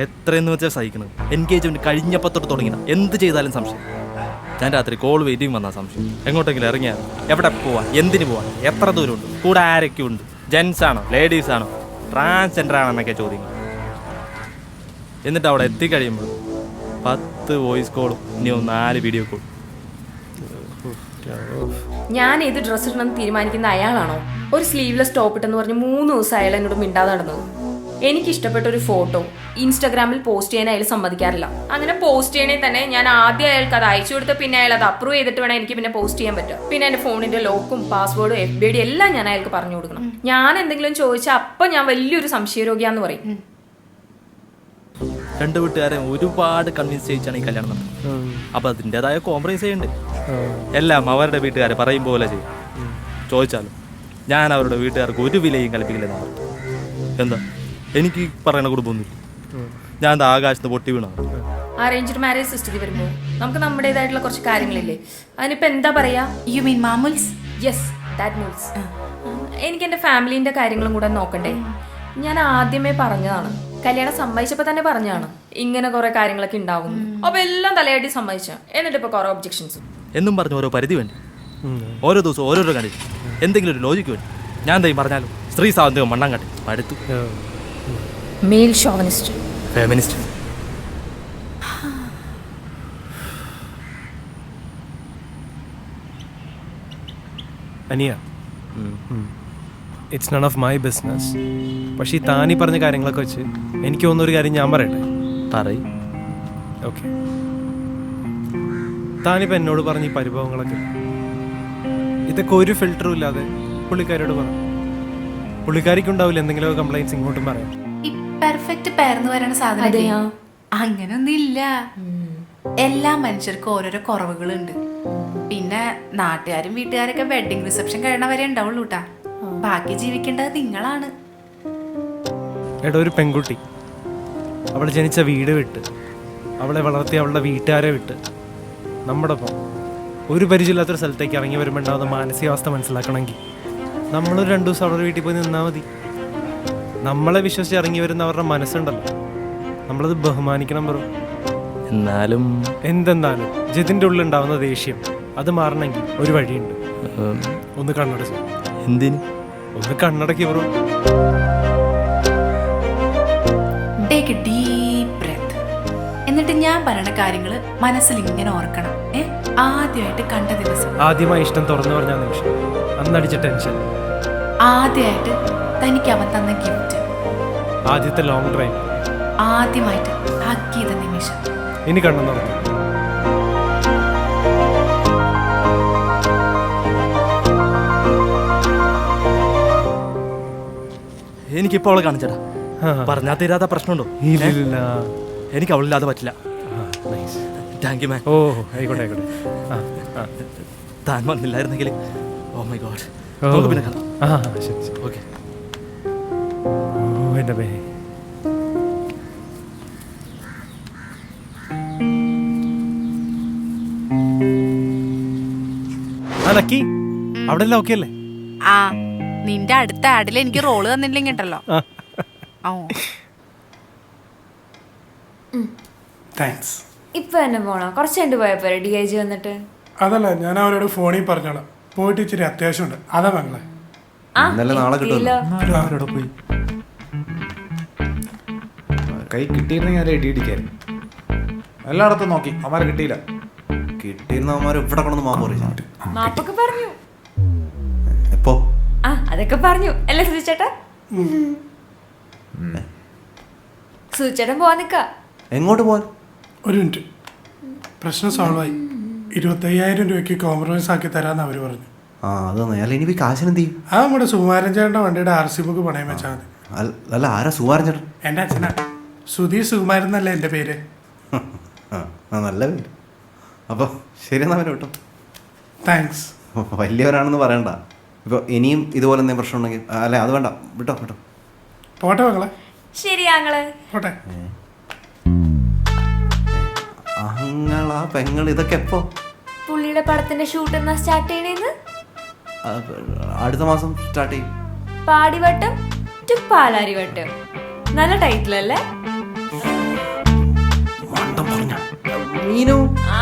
എത്രയെന്ന് വെച്ചാൽ സഹിക്കുന്നത് എൻഗേജ്മെന്റ് കഴിഞ്ഞപ്പോൾ തൊട്ട് എന്ത് ചെയ്താലും സംശയം. ഞാൻ രാത്രി കോൾ വെയിറ്റിംഗ് വന്ന സംശയം. എങ്ങോട്ടെങ്കിലും ഇറങ്ങിയാൽ എവിടെ പോവാ എന്തിനു പോവാ എത്ര ദൂരമുണ്ട്? കൂടെ ആരൊക്കെ ഉണ്ട്? ജെൻസ് ആണോ? ലേഡീസ് ആണോ? ട്രാൻസ്ജെൻഡർ ആണെന്നൊക്കെ ചോദ്യങ്ങൾ. എന്നിട്ട് അവിടെ എത്തിക്കഴിയുമ്പോൾ പത്ത് വോയിസ് കോളും ഇനി നാല് വീഡിയോ കോളും ഞാൻ ഏത് ഡ്രസ്സ് ഇടണം തീരുമാനിക്കുന്ന അയാളാണോ? ഒരു സ്ലീവ്ലെസ് ടോപ്പ് ഇട്ടെന്ന് പറഞ്ഞ് മൂന്ന് ദിവസം അയാൾ എന്നോട് മിണ്ടാതെ നടന്നത്. എനിക്ക് ഇഷ്ടപ്പെട്ട ഒരു ഫോട്ടോ ഇൻസ്റ്റാഗ്രാമിൽ പോസ്റ്റ് ചെയ്യാൻ അയാൾ സമ്മതിക്കാറില്ല. അങ്ങനെ പോസ്റ്റ് ചെയ്യണേ തന്നെ ഞാൻ ആദ്യം അയാൾക്ക് അത് അയച്ചു കൊടുത്ത പിന്നെ അയാൾ അത് അപ്രൂവ് ചെയ്തിട്ട് വേണം എനിക്ക് പിന്നെ പോസ്റ്റ് ചെയ്യാൻ പറ്റുക. പിന്നെ എന്റെ ഫോണിന്റെ ലോക്കും പാസ്വേഡും എഫ് ബി ഡി എല്ലാം ഞാൻ അയാൾക്ക് പറഞ്ഞു കൊടുക്കണം. ഞാൻ എന്തെങ്കിലും ചോദിച്ചാൽ അപ്പൊ ഞാൻ വലിയൊരു സംശയരോഗിയാന്ന് പറയും. രണ്ട് വീട്ടുകാരെ ഒരുപാട് കൺവിൻസ് ചെയ്യിച്ചാണ് ഈ കല്യാണം അപ്പൊ അതിന്റെതായ കോംപ്രമൈസ് ചെയ്യുന്നുണ്ട്. എല്ലാം അവരുടെ വീട്ടുകാരെ പറയും പോലെ ചെയ്യും. ചോദിച്ചാലും ഞാൻ അവരുടെ വീട്ടുകാർക്ക് ഒരു വിലയും കൽപ്പിക്കില്ലെന്ന് പറഞ്ഞു എന്താ? എനിക്ക് പറയണ പറയുന്ന കുടുംബമൊന്നുമില്ല ഞാൻ എന്താ ആകാശത്ത് പൊട്ടി വീണ. അറേഞ്ച്ഡ് മാരേജ് സിസ്റ്റത്തിൽ വരുമ്പോൾ നമുക്ക് നമ്മുടേതായിട്ടുള്ള കുറച്ച് കാര്യങ്ങളില്ലേ? അതിനിപ്പോ എന്താ പറയാ? യു മീൻ മാമുൽസ് യെസ് ദാറ്റ് മൂൾസ് എനിക്ക് എന്റെ ഫാമിലീന്റെ കാര്യങ്ങളും കൂടെ നോക്കണ്ടേ? ഞാൻ ആദ്യമേ പറഞ്ഞതാണ്. കല്യാണം സമ്മതിച്ചപ്പോൾ തന്നെ പറഞ്ഞതാണ്. ഇങ്ങനെ കുറെ കാര്യങ്ങളൊക്കെ ഉണ്ടാവും അപ്പൊ എല്ലാം തലയാട്ടി സമ്മതിച്ച. എന്നിട്ട് ഇപ്പൊ കുറെ ഒബ്ജെക്ഷൻസ് എന്നും പറഞ്ഞു ഓരോ പരിധി വേണ്ടി. ഓരോ ദിവസവും ഓരോരോ കണ്ടി എന്തെങ്കിലും ഒരു ലോജിക്ക് വേണ്ടി. ഞാൻ എന്തെങ്കിലും പറഞ്ഞാലും സ്ത്രീ സ്വാതന്ത്ര്യം മണ്ണാൻ കാട്ടി അടുത്തു മെയിൽ ഷോവനിസ്റ്റ് ഫെമിനിസ്റ്റ്. അനിയ. It's none of my business പക്ഷേ ഈ താനീ പറഞ്ഞ കാര്യങ്ങളൊക്കെ വെച്ച് എനിക്ക് തോന്നുന്ന ഒരു കാര്യം ഞാൻ പറയട്ടെ? പറയും. ഓക്കെ താനിപ്പോൾ എന്നോട് പറഞ്ഞ ഈ പരിഭവങ്ങളൊക്കെ. ഇതൊക്കെ ഒരു ഫിൽറ്ററും ഇല്ലാതെ പുള്ളിക്കാരോട് പറ. പുള്ളിക്കാരിക്ക് ഉണ്ടാവില്ല എന്തെങ്കിലും കംപ്ലൈൻസ് ഇങ്ങോട്ടും പറയാം. ഈ പെർഫെക്റ്റ് പേർന്ന് പറയുന്ന സാധനം ഇല്ലേ? അങ്ങനൊന്നും ഇല്ല എല്ലാ മനുഷ്യർക്കും ഓരോരോ കുറവുകളുണ്ട്. പിന്നെ നാട്ടുകാരും വീട്ടുകാരൊക്കെ വെഡിങ് റിസപ്ഷൻ കഴിയണ വരെ ഉണ്ടാവുള്ളൂ കേട്ടാ ബാക്കി ജീവിക്കേണ്ടത് നിങ്ങളാണ്. എടാ ഒരു പെൺകുട്ടി. അവൾ ജനിച്ച വീട് വിട്ട് അവളെ വളർത്തി അവളുടെ വീട്ടുകാരെ വിട്ട് നമ്മുടെ ഒപ്പം ഒരു പരിചയമില്ലാത്തൊരു സ്ഥലത്തേക്ക് ഇറങ്ങി വരുമ്പോൾ ഉണ്ടാകുന്ന മാനസികാവസ്ഥ മനസ്സിലാക്കണമെങ്കിൽ നമ്മളൊരു രണ്ടു ദിവസം അവരുടെ വീട്ടിൽ പോയി നിന്നാൽ മതി. നമ്മളെ വിശ്വസിച്ച് ഇറങ്ങി വരുന്ന അവരുടെ മനസ്സുണ്ടല്ലോ. നമ്മളത് ബഹുമാനിക്കണം ബ്രോ എന്നാലും എന്തെന്നാലും ജിതിന്റെ ഉള്ളിൽ ഉണ്ടാവുന്ന ദേഷ്യം അത് മാറണമെങ്കിൽ ഒരു വഴിയുണ്ട്. ഒന്ന് കണ്ണടച്ച്. എന്തിന്? ഒന്ന് കണ്ണടക്കി ബ്രോ ടേക്ക് ഡീപ് ബ്രെത്ത് എന്നിട്ട് ഞാൻ പറയണ കാര്യങ്ങൾ മനസ്സിൽ ഇങ്ങനെ ഓർക്കണം. ഏ? ആദ്യമായിട്ട് കണ്ട ദിവസം. ആദ്യമായി ഇഷ്ടം തുറന്നു പറഞ്ഞ നിമിഷം. അന്നടിച്ച ടെൻഷൻ. ആദ്യമായിട്ട് തനിക്ക് അവൻ തന്ന ഗിഫ്റ്റ്. ആദ്യത്തെ ലോങ് ഡ്രൈവ് ആദ്യമായിട്ട് ചെയ്ത നിമിഷം. ഇനി കണ്ണു തുറന്നു എനിക്കിപ്പോൾ അവളെ കാണിച്ചടാ. പറഞ്ഞാ തീരാത്ത പ്രശ്നമുണ്ടോ? ഇല്ല എനിക്ക് അവളില്ലാതെ പറ്റില്ല. താങ്ക് യു മാൻ ഓ ആയിക്കോട്ടെ ആയിക്കോട്ടെ. താൻ വന്നില്ലായിരുന്നെങ്കിൽ ഓ മൈ ഗോഡ് ഓ. നമുക്ക് പിന്നെ കാണാം ആ ശരി ശരി. ഓക്കെ ഓ എന്റെ ബേ ആ ലക്കി അവിടെ എല്ലാം ഓക്കെ അല്ലേ? ആ നിന്റെ അടുത്ത ആഡിൽ എനിക്ക് റോൾ തന്നില്ലെങ്കിൽ കേട്ടല്ലോ ഓ താങ്ക്സ് ഇപ്പൊ എന്നെ പോണോ. കുറച്ച് കണ്ടു പോയപ്പോ ഡി ഐ ജി വന്നിട്ട്? അതല്ല ഞാൻ അവരോട് ഫോണിൽ പറഞ്ഞോളാം. പോയിട്ട് ഇച്ചിരി അത്യാവശ്യമുണ്ട്. അതാ മകളെ ഇന്നലെ നാളെ കിട്ടുമല്ലോ. അവരോട് പോയി. കൈ കിട്ടിയിരുന്നെങ്കിൽ ഞാൻ റെഡി അടിക്കായിരുന്നു എല്ലായിടത്തും നോക്കി. അവന്മാരെ കിട്ടിയില്ല. കിട്ടിയിരുന്ന അവന്മാർ ഇവിടെ കൊണ്ടു മാപ്പ് പറയും. മാപ്പൊക്കെ പറഞ്ഞു. എപ്പോ? ആ അതൊക്കെ പറഞ്ഞു. അല്ലേ സുചേട്ടാ സുധിച്ചേട്ടൻ പോവാൻ നിക്ക. എങ്ങോട്ട് പോവാൻ? ഒരു മിനിറ്റ്. പ്രശ്നം സോൾവ് ആയി. ഇരുപത്തയ്യായിരം രൂപയ്ക്ക് കോംപ്രമൈസ് ആക്കി തരാമെന്ന് അവർ പറഞ്ഞു. ആ അതൊന്നും അല്ല ഇനി കാശിന് എന്ത് ചെയ്യും ആ നമ്മുടെ സുകുമാരൻ ചേട്ടന്റെ വണ്ടിയുടെ ആർ സി ബുക്ക് പണയം വെച്ചാൽ മതി. അല്ല- അല്ല ആരാ സുകുമാരൻ ചേട്ടൻ? എന്റെ അച്ഛനാ. സുധീർ സുകുമാരൻ എന്നല്ല എന്റെ പേര്? ആ ആ, നല്ല പേര്. അപ്പോൾ ശരി എന്നാ അവനെ വിട്ടോ. താങ്ക്സ് വലിയവരാണെന്ന് പറയണ്ട. ഇപ്പോൾ ഇനിയും ഇതുപോലെ എന്തെങ്കിലും പ്രശ്നം ഉണ്ടെങ്കിൽ അല്ലെ അത് വേണ്ട. വിട്ടോ വിട്ടോ. പോട്ടെ മകളെ ശരി ഞങ്ങൾ പോട്ടെ. അങ്ങളാ പെങ്ങൾ ഇതൊക്കെ എപ്പോ? മാവേലിയുടെ പടത്തിന്റെ ഷൂട്ട് എന്നാ സ്റ്റാർട്ട് ചെയ്യണേന്ന്? അടുത്ത മാസം സ്റ്റാർട്ട് ചെയ്യും. പാടിവട്ടം ടു പാലാരിവട്ടം. നല്ല ടൈറ്റിൽ അല്ലേ? മീനു. ആ